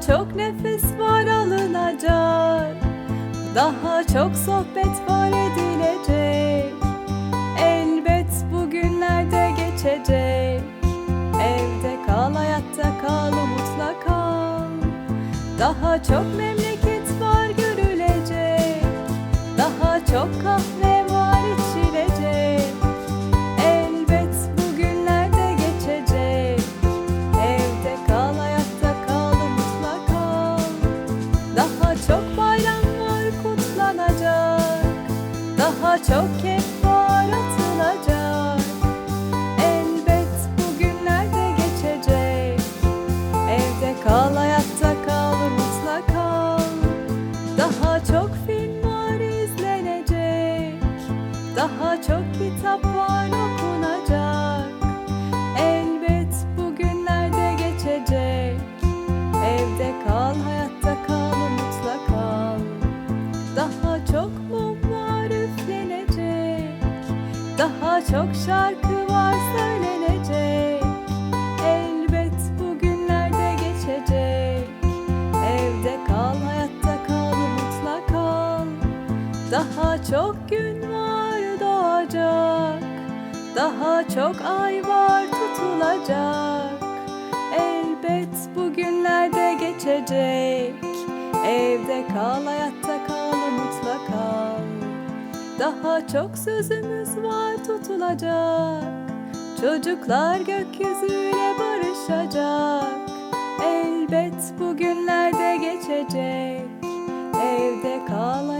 çok nefes var alınacak. Daha çok sohbet var edilecek. Elbet bugünlerde geçecek. Evde kal hayatta kal umutla kal. Daha çok memleket var görülecek. Daha çok kahve çok keyif Daha çok şarkı var söylenecek. Elbet bugünlerde geçecek. Evde kal hayatta kal umutla kal. Daha çok gün var doğacak. Daha çok ay var tutulacak. Elbet bugünlerde geçecek. Evde kal hayatta kal umutla kal Daha çok sözümüz var tutulacak. Çocuklar gökyüzüyle barışacak. Elbet bugünlerde geçecek. Evde kal